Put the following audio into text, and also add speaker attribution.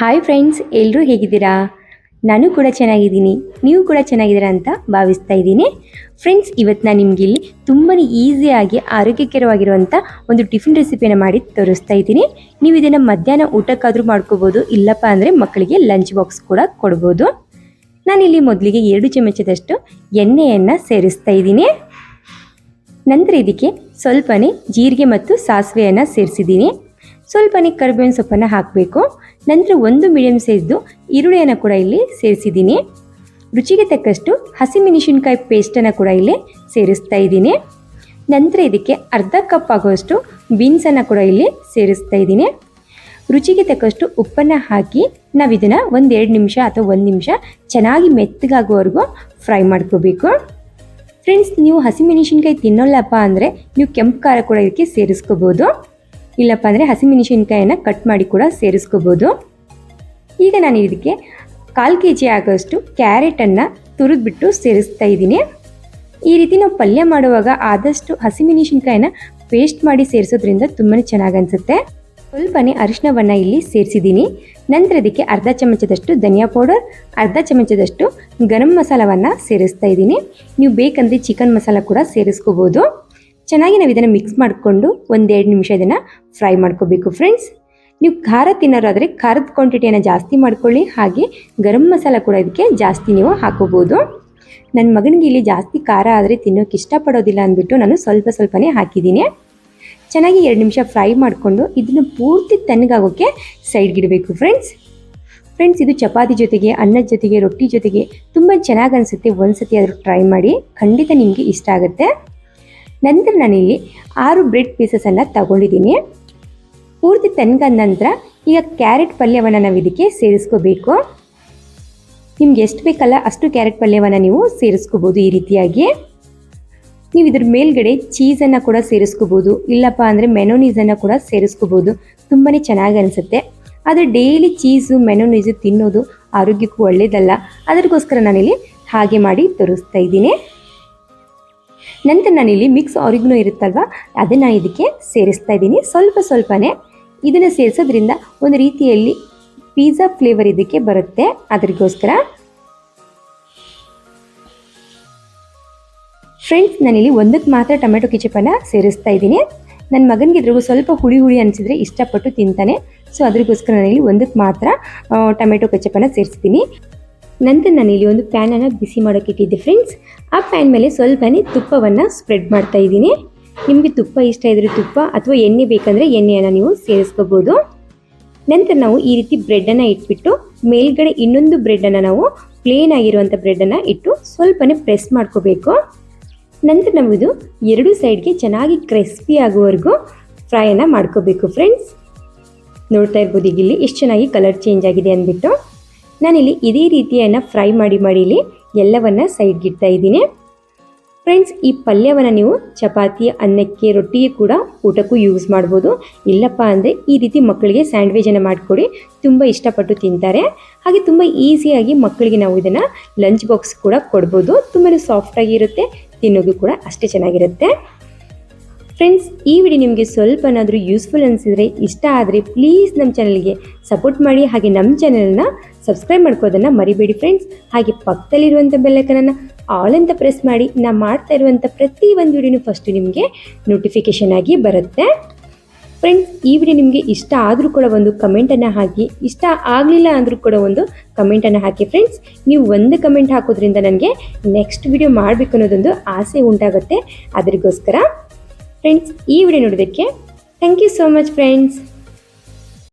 Speaker 1: Hi friends ಎಲ್ಲರೂ ಹೇಗಿದ್ದೀರಾ? ನಾನು ಕೂಡ ಚೆನ್ನಾಗಿದ್ದೀನಿ. ನೀವು ಕೂಡ ಚೆನ್ನಾಗಿದ್ದೀರಾ ಅಂತ ಭಾವಿಸ್ತಾ ಇದ್ದೀನಿ. ಫ್ರೆಂಡ್ಸ್ ಇವತ್ತು ನಾನು ನಿಮಗೆ ಇಲ್ಲಿ ತುಂಬಾ ಈಸಿಯಾಗಿ ಆರೋಗ್ಯಕರವಾಗಿರುವಂಥ ಒಂದು ಟಿಫಿನ್ ರೆಸಿಪಿಯನ್ನು ಮಾಡಿ ತೋರಿಸ್ತಾ ಇದ್ದೀನಿ. ನೀವು ಇದನ್ನು ಮಧ್ಯಾಹ್ನ ಊಟಕ್ಕಾದರೂ ಮಾಡ್ಕೋಬೋದು, ಇಲ್ಲಪ್ಪ ಅಂದರೆ ಮಕ್ಕಳಿಗೆ ಲಂಚ್ ಬಾಕ್ಸ್ ಕೂಡ ಕೊಡ್ಬೋದು. ನಾನಿಲ್ಲಿ ಮೊದಲಿಗೆ ಎರಡು ಚಮಚದಷ್ಟು ಎಣ್ಣೆಯನ್ನು ಸೇರಿಸ್ತಾ ಇದ್ದೀನಿ. ನಂತರ ಇದಕ್ಕೆ ಸ್ವಲ್ಪನೇ ಜೀರಿಗೆ ಮತ್ತು ಸಾಸಿವೆಯನ್ನು ಸೇರಿಸಿದ್ದೀನಿ. ಸ್ವಲ್ಪನೇ ಕರಿಬೇವಿನ ಸೊಪ್ಪನ್ನು ಹಾಕಬೇಕು. ನಂತರ ಒಂದು ಮೀಡಿಯಮ್ ಸೈಜ್ದು ಈರುಳ್ಳಿಯನ್ನು ಕೂಡ ಇಲ್ಲಿ ಸೇರಿಸಿದ್ದೀನಿ. ರುಚಿಗೆ ತಕ್ಕಷ್ಟು ಹಸಿಮೆಣಸಿನ್ಕಾಯಿ ಪೇಸ್ಟನ್ನು ಕೂಡ ಇಲ್ಲಿ ಸೇರಿಸ್ತಾ ಇದ್ದೀನಿ. ನಂತರ ಇದಕ್ಕೆ ಅರ್ಧ ಕಪ್ ಆಗುವಷ್ಟು ಬೀನ್ಸನ್ನು ಕೂಡ ಇಲ್ಲಿ ಸೇರಿಸ್ತಾ ಇದ್ದೀನಿ. ರುಚಿಗೆ ತಕ್ಕಷ್ಟು ಉಪ್ಪನ್ನು ಹಾಕಿ ನಾವು ಇದನ್ನು ಒಂದೆರಡು ನಿಮಿಷ ಅಥವಾ ಒಂದು ನಿಮಿಷ ಚೆನ್ನಾಗಿ ಮೆತ್ತಗಾಗುವವರೆಗೂ ಫ್ರೈ ಮಾಡ್ಕೋಬೇಕು. ಫ್ರೆಂಡ್ಸ್ ನೀವು ಹಸಿಮೆಣಸಿನ್ಕಾಯಿ ತಿನ್ನೋಲ್ಲಪ್ಪ ಅಂದರೆ ನೀವು ಕೆಂಪು ಖಾರ ಕೂಡ ಇದಕ್ಕೆ ಸೇರಿಸ್ಕೋಬೋದು. ಇಲ್ಲಪ್ಪ ಅಂದರೆ ಹಸಿಮೆಣಸಿನ್ಕಾಯನ್ನು ಕಟ್ ಮಾಡಿ ಕೂಡ ಸೇರಿಸ್ಕೋಬೋದು. ಈಗ ನಾನು ಇದಕ್ಕೆ ಕಾಲು ಕೆ ಜಿ ಆಗೋಷ್ಟು ಕ್ಯಾರೆಟನ್ನು ತುರಿದ್ಬಿಟ್ಟು ಸೇರಿಸ್ತಾ ಇದ್ದೀನಿ. ಈ ರೀತಿ ನಾವು ಪಲ್ಯ ಮಾಡುವಾಗ ಆದಷ್ಟು ಹಸಿಮೆಣಸಿನ್ಕಾಯಿನ ಪೇಸ್ಟ್ ಮಾಡಿ ಸೇರಿಸೋದ್ರಿಂದ ತುಂಬಾ ಚೆನ್ನಾಗಿ ಅನಿಸುತ್ತೆ. ಸ್ವಲ್ಪನೇ ಅರಿಶಿನವನ್ನು ಇಲ್ಲಿ ಸೇರಿಸಿದ್ದೀನಿ. ನಂತರ ಇದಕ್ಕೆ ಅರ್ಧ ಚಮಚದಷ್ಟು ಧನಿಯಾ ಪೌಡರ್, ಅರ್ಧ ಚಮಚದಷ್ಟು ಗರಂ ಮಸಾಲವನ್ನು ಸೇರಿಸ್ತಾ ಇದ್ದೀನಿ. ನೀವು ಬೇಕಂದರೆ ಚಿಕನ್ ಮಸಾಲ ಕೂಡ ಸೇರಿಸ್ಕೋಬೋದು. ಚೆನ್ನಾಗಿ ನಾವು ಇದನ್ನು ಮಿಕ್ಸ್ ಮಾಡಿಕೊಂಡು ಒಂದೆರಡು ನಿಮಿಷ ಇದನ್ನು ಫ್ರೈ ಮಾಡ್ಕೋಬೇಕು ಫ್ರೆಂಡ್ಸ್ ನೀವು ಖಾರ ತಿನ್ನೋರಾದರೆ ಖಾರದ ಕ್ವಾಂಟಿಟಿಯನ್ನು ಜಾಸ್ತಿ ಮಾಡ್ಕೊಳ್ಳಿ, ಹಾಗೆ ಗರಂ ಮಸಾಲ ಕೂಡ ಇದಕ್ಕೆ ಜಾಸ್ತಿ ನೀವು ಹಾಕೋಬೋದು. ನನ್ನ ಮಗನಿಗೆ ಇಲ್ಲಿ ಜಾಸ್ತಿ ಖಾರ ಆದರೆ ತಿನ್ನೋಕೆ ಇಷ್ಟಪಡೋದಿಲ್ಲ ಅಂದ್ಬಿಟ್ಟು ನಾನು ಸ್ವಲ್ಪ ಸ್ವಲ್ಪನೇ ಹಾಕಿದ್ದೀನಿ. ಚೆನ್ನಾಗಿ ಎರಡು ನಿಮಿಷ ಫ್ರೈ ಮಾಡಿಕೊಂಡು ಇದನ್ನು ಪೂರ್ತಿ ತಣ್ಣಗಾಗೋಕ್ಕೆ ಸೈಡ್ಗಿಡಬೇಕು ಫ್ರೆಂಡ್ಸ್ ಫ್ರೆಂಡ್ಸ್ ಇದು ಚಪಾತಿ ಜೊತೆಗೆ ಅನ್ನದ ಜೊತೆಗೆ, ರೊಟ್ಟಿ ಜೊತೆಗೆ ತುಂಬ ಚೆನ್ನಾಗಿ ಅನಿಸುತ್ತೆ. ಒಂದು ಸತಿ ಆದರೂ ಟ್ರೈ ಮಾಡಿ ಖಂಡಿತ ನಿಮಗೆ ಇಷ್ಟ ಆಗುತ್ತೆ. ನಂತರ ನಾನಿಲ್ಲಿ ಆರು ಬ್ರೆಡ್ ಪೀಸಸನ್ನು ತಗೊಂಡಿದ್ದೀನಿ. ಪೂರ್ತಿ ತಣ್ಣಗಾದ ನಂತರ ಈಗ ಕ್ಯಾರೆಟ್ ಪಲ್ಯವನ್ನು ನಾವು ಇದಕ್ಕೆ ಸೇರಿಸ್ಕೋಬೇಕು. ನಿಮ್ಗೆ ಎಷ್ಟು ಬೇಕಲ್ಲ ಅಷ್ಟು ಕ್ಯಾರೆಟ್ ಪಲ್ಯವನ್ನು ನೀವು ಸೇರಿಸ್ಕೋಬೋದು ಈ ರೀತಿಯಾಗಿ. ನೀವು ಇದ್ರ ಮೇಲ್ಗಡೆ ಚೀಸನ್ನು ಕೂಡ ಸೇರಿಸ್ಕೋಬೋದು, ಇಲ್ಲಪ್ಪ ಅಂದರೆ ಮೆನೋನೀಸನ್ನು ಕೂಡ ಸೇರಿಸ್ಕೋಬೋದು. ತುಂಬಾ ಚೆನ್ನಾಗಿ ಅನಿಸುತ್ತೆ. ಆದರೆ ಡೈಲಿ ಚೀಸು ಮೆನೋನೀಸು ತಿನ್ನೋದು ಆರೋಗ್ಯಕ್ಕೂ ಒಳ್ಳೆಯದಲ್ಲ ಅದಕ್ಕೋಸ್ಕರ ನಾನಿಲ್ಲಿ ಹಾಗೆ ಮಾಡಿ ತೋರಿಸ್ತಾ ಇದ್ದೀನಿ. ನಂತರ ನಾನಿಲ್ಲಿ ಮಿಕ್ಸ್ ಆರಿಗ್ನೋ ಇರುತ್ತಲ್ವ? ಅದನ್ನು ಇದಕ್ಕೆ ಸೇರಿಸ್ತಾ ಇದ್ದೀನಿ. ಸ್ವಲ್ಪ ಸ್ವಲ್ಪನೇ ಇದನ್ನು ಸೇರಿಸೋದ್ರಿಂದ ಒಂದು ರೀತಿಯಲ್ಲಿ ಪಿಜ್ಜಾ ಫ್ಲೇವರ್ ಇದಕ್ಕೆ ಬರುತ್ತೆ. ಅದಕ್ಕೋಸ್ಕರ ಫ್ರೆಂಡ್ಸ್ ನಾನಿಲ್ಲಿ ಒಂದಕ್ಕೆ ಮಾತ್ರ ಟೊಮೆಟೊ ಕಿಚಪನ್ನು ಸೇರಿಸ್ತಾ ಇದ್ದೀನಿ. ನನ್ನ ಮಗನಿಗೆ ಇದ್ರಿಗೂ ಸ್ವಲ್ಪ ಹುಳಿ ಹುಳಿ ಅನಿಸಿದ್ರೆ ಇಷ್ಟಪಟ್ಟು ತಿಂತಾನೆ. ಸೊ ಅದಕ್ಕೋಸ್ಕರ ನಾನಿಲ್ಲಿ ಒಂದಕ್ಕೆ ಮಾತ್ರ ಟೊಮೆಟೊ ಕೆಚಪನ್ನು ಸೇರಿಸ್ತೀನಿ. ನಂತರ ನಾನಿಲ್ಲಿ ಒಂದು ಪ್ಯಾನನ್ನು ಬಿಸಿ ಮಾಡೋಕೆ ಇಟ್ಟಿದ್ದೆ ಫ್ರೆಂಡ್ಸ್. ಆ ಪ್ಯಾನ್ ಮೇಲೆ ಸ್ವಲ್ಪನೇ ತುಪ್ಪವನ್ನು ಸ್ಪ್ರೆಡ್ ಮಾಡ್ತಾ ಇದ್ದೀನಿ. ನಿಮಗೆ ತುಪ್ಪ ಇಷ್ಟ ಇದ್ರೆ ತುಪ್ಪ ಅಥವಾ ಎಣ್ಣೆ ಬೇಕಂದರೆ ಎಣ್ಣೆಯನ್ನು ನೀವು ಸೇರಿಸ್ಕೋಬೋದು. ನಂತರ ನಾವು ಈ ರೀತಿ ಬ್ರೆಡ್ಡನ್ನು ಇಟ್ಬಿಟ್ಟು ಮೇಲ್ಗಡೆ ಇನ್ನೊಂದು ಬ್ರೆಡ್ಡನ್ನು ನಾವು ಪ್ಲೇನ್ ಆಗಿರುವಂಥ ಬ್ರೆಡ್ಡನ್ನು ಇಟ್ಟು ಸ್ವಲ್ಪನೇ ಪ್ರೆಸ್ ಮಾಡ್ಕೋಬೇಕು. ನಂತರ ನಾವು ಇದು ಎರಡು ಸೈಡ್ಗೆ ಚೆನ್ನಾಗಿ ಕ್ರಿಸ್ಪಿ ಆಗುವವರೆಗೂ ಫ್ರೈಯನ್ನು ಮಾಡ್ಕೋಬೇಕು ಫ್ರೆಂಡ್ಸ್. ನೋಡ್ತಾ ಇರ್ಬೋದು ಇಲ್ಲಿ ಎಷ್ಟು ಚೆನ್ನಾಗಿ ಕಲರ್ ಚೇಂಜ್ ಆಗಿದೆ ಅಂದ್ಬಿಟ್ಟು. ನಾನಿಲ್ಲಿ ಇದೇ ರೀತಿಯನ್ನು ಫ್ರೈ ಮಾಡಿ ಮಾಡಿ ಇಲ್ಲಿ ಎಲ್ಲವನ್ನು ಸೈಡ್ಗಿಡ್ತಾ ಇದ್ದೀನಿ. ಫ್ರೆಂಡ್ಸ್ ಈ ಪಲ್ಯವನ್ನು ನೀವು ಚಪಾತಿ, ಅನ್ನಕ್ಕೆ, ರೊಟ್ಟಿಗೆ ಕೂಡ ಊಟಕ್ಕೂ ಯೂಸ್ ಮಾಡ್ಬೋದು. ಇಲ್ಲಪ್ಪ ಅಂದರೆ ಈ ರೀತಿ ಮಕ್ಕಳಿಗೆ ಸ್ಯಾಂಡ್ವಿಚನ್ನು ಮಾಡಿಕೊಡಿ. ತುಂಬ ಇಷ್ಟಪಟ್ಟು ತಿಂತಾರೆ. ಹಾಗೆ ತುಂಬ ಈಸಿಯಾಗಿ ಮಕ್ಕಳಿಗೆ ನಾವು ಇದನ್ನು ಲಂಚ್ ಬಾಕ್ಸ್ ಕೂಡ ಕೊಡ್ಬೋದು. ತುಂಬಾ ಸಾಫ್ಟಾಗಿ ಇರುತ್ತೆ. ತಿನ್ನೋದು ಕೂಡ ಅಷ್ಟೇ ಚೆನ್ನಾಗಿರುತ್ತೆ. ಫ್ರೆಂಡ್ಸ್ ಈ ವಿಡಿಯೋ ನಿಮಗೆ ಸ್ವಲ್ಪನಾದರೂ ಯೂಸ್ಫುಲ್ ಅನಿಸಿದರೆ ಇಷ್ಟ ಆದರೆ ಪ್ಲೀಸ್ ನಮ್ಮ ಚಾನಲ್ಗೆ ಸಪೋರ್ಟ್ ಮಾಡಿ ಹಾಗೆ ನಮ್ಮ ಚಾನಲ್ನ ಸಬ್ಸ್ಕ್ರೈಬ್ ಮಾಡ್ಕೋದನ್ನು ಮರಿಬೇಡಿ ಫ್ರೆಂಡ್ಸ್ ಹಾಗೆ ಪಕ್ಕದಲ್ಲಿರುವಂಥ ಬೆಲ್ಲೈಕನನ್ನು ಆಲ್ ಅಂತ ಪ್ರೆಸ್ ಮಾಡಿ ನಾ ಮಾಡ್ತಾ ಇರುವಂಥ ಪ್ರತಿ ಒಂದು ವಿಡಿಯೋನು ಫಸ್ಟು ನಿಮಗೆ ನೋಟಿಫಿಕೇಷನ್ ಆಗಿ ಬರುತ್ತೆ. ಫ್ರೆಂಡ್ಸ್ ಈ ವಿಡಿಯೋ ನಿಮಗೆ ಇಷ್ಟ ಆದರೂ ಕೂಡ ಒಂದು ಕಮೆಂಟನ್ನು ಹಾಕಿ, ಇಷ್ಟ ಆಗಲಿಲ್ಲ ಅಂದರೂ ಕೂಡ ಒಂದು ಕಮೆಂಟನ್ನು ಹಾಕಿ ಫ್ರೆಂಡ್ಸ್ ನೀವು ಒಂದು ಕಮೆಂಟ್ ಹಾಕೋದ್ರಿಂದ ನನಗೆ ನೆಕ್ಸ್ಟ್ ವಿಡಿಯೋ ಮಾಡಬೇಕು ಅನ್ನೋದೊಂದು ಆಸೆ ಉಂಟಾಗುತ್ತೆ. ಅದರಿಗೋಸ್ಕರ ಫ್ರೆಂಡ್ಸ್ ಈ ವಿಡಿಯೋ ನೋಡೋದಕ್ಕೆ thank you so much friends